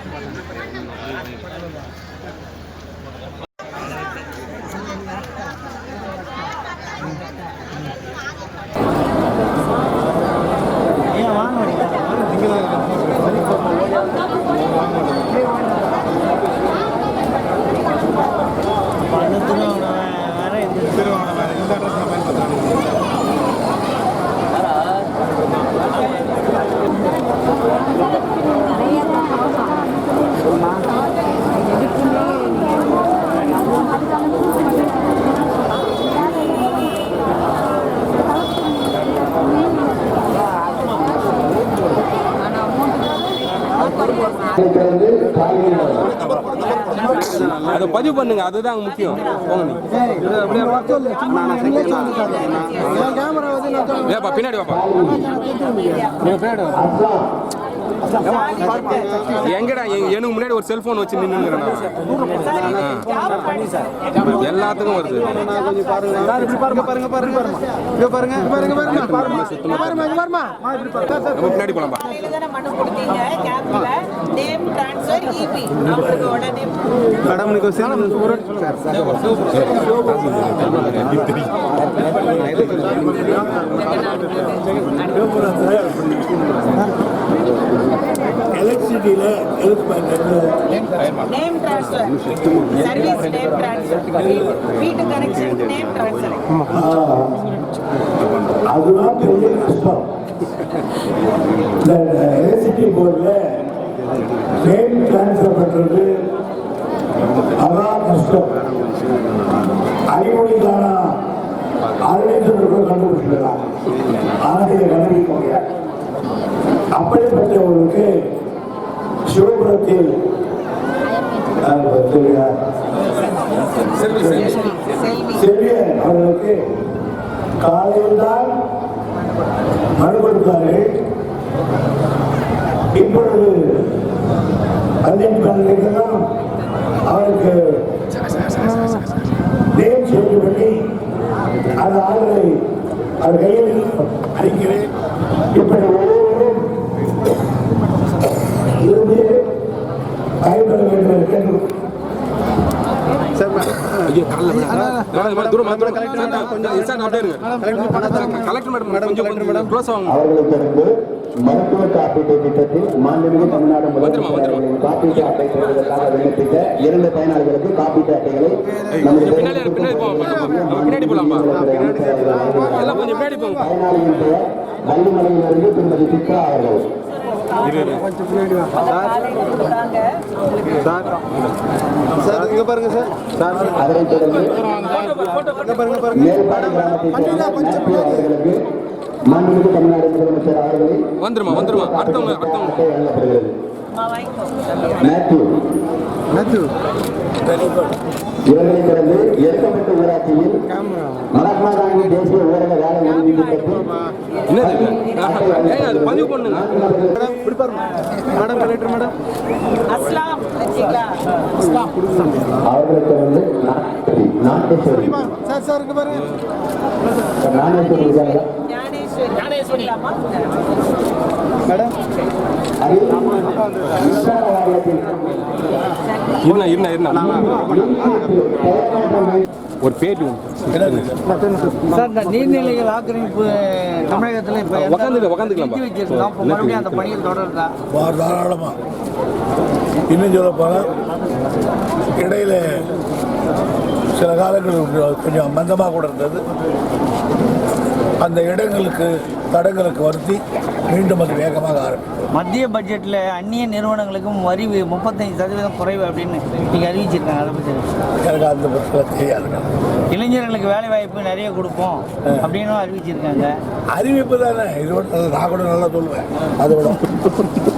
パラドバス。அதை பதிவு பண்ணுங்க அதுதான் முக்கியம். போங்க நீ. ஏப்பா பின்னாடி வாப்பா. எங்கடா எ- எனக்கு முன்னாடி ஒரு செல்போன் வச்சு நின்று எல்லாத்துக்கும் வருது. நம்ம பின்னாடி போலாம்பா காலையில தானே மனு கொடுத்தீங்க? கேம்ப்ல name transfer EB எலக்ட்ரிசிட்டியில் name transfer service name transfer வீட்டு கனெக்ஷன் நேம் ட்ரான்ஸ்ஃபர் அதுதான் பெரிய கஷ்டம். இந்த எலக்ட்ரிசிட்டி போர்டில் நேம் ட்ரான்ஸ்ஃபர் பண்ணுறது அதான் கஷ்டம். அறிமொழிக்கான ஆர்கனைசேஷன் கண்டுபிடிச்சிடலாம் ஆனால் இதை கண்டுபிடிக்க முடியாது அப்படிப்பட்டவர்களுக்கு சிவபுரத்தில் அஹ், அவர்களுக்கு காலையில் தான் மனு கொடுத்தார்கள் இப்பொழுது பதினைக்கெல்லாம் அவருக்கு நேம் சேஞ்ச் பண்ணி அந்த ஆளுகளை அவர் கையில் அளிக்கிறேன். இப்படி ஒவ்வொருவரும் இருந்து பயன்பெற வேண்டும் என்று கேட்டுக்கொள்கிறேன் சார் மருத்துவ காப்பீட்டு திட்டத்தில் மாண்புமிகு தமிழ்நாடு. முதலமைச்சர் காப்பீட்டு அட்டை பெறுவதற்காக விண்ணப்பித்த இரண்டு பயனாளிகளுக்கு காப்பீட்டு அட்டைகளை நமது பயனாளியின் பெயர் வள்ளிமலையிலிருந்து திருமதி சித்ரா அவர்கள். காலையில கொடுத்தாங்க அதனைத் தொடர்ந்து மேல்பாடி கிராமத்தைச் சேர்ந்த அவர்களுக்கு மாண்புமிகு தமிழ்நாடு முதலமைச்சர் அவர்களை வந்துருமா வந்துருமா அடுத்தவங்க அடுத்தவங்க. வழங்கப்படுகிறது வாங்கிக்கோ மேத்யூ. இவர்களை தொடர்ந்து எருக்கம்பட்டு ஊராட்சியில் மகாத்மா காந்தி தேசிய ஊரக வேலை உறுதி திட்டத்தில் பதிவு அஸ்லாம் ஞானேஸ்வரி ஞானேஸ்வரி வாரியத்தில் இருண்ணா இருண்ணா இருண்ணா ஒரு பேட்டி சார் இந்த நீர்நிலைகள் ஆக்கிரமிப்பு தமிழகத்தில் இப்போ இப்போ மறுபடியும் அந்த தொடருதா? தாராளமாக இன்னும் சொல்ல போனால் இடையில சில காலங்கள் கொஞ்சம் மந்தமாக கூட இருந்தது. அந்த இடங்களுக்கு தடங்களுக்கு வருத்தி மீண்டும் அது வேகமாக ஆரம்பிக்கும். மத்திய பட்ஜெட்டில் அந்நிய நிறுவனங்களுக்கும் வரி முப்பத்தஞ்சு சதவீதம் குறைவு அப்படின்னு நீங்கள் அறிவிச்சிருக்காங்க அதை பற்றி எனக்கு அந்த பற்றி தெரியாதுங்க இளைஞர்களுக்கு வேலை வாய்ப்பு நிறைய கொடுப்போம் அப்படின்னு அறிவிச்சிருக்காங்க. அறிவிப்பு தானே. இது விட நான் கூட நல்லா சொல்லுவேன் அதை விட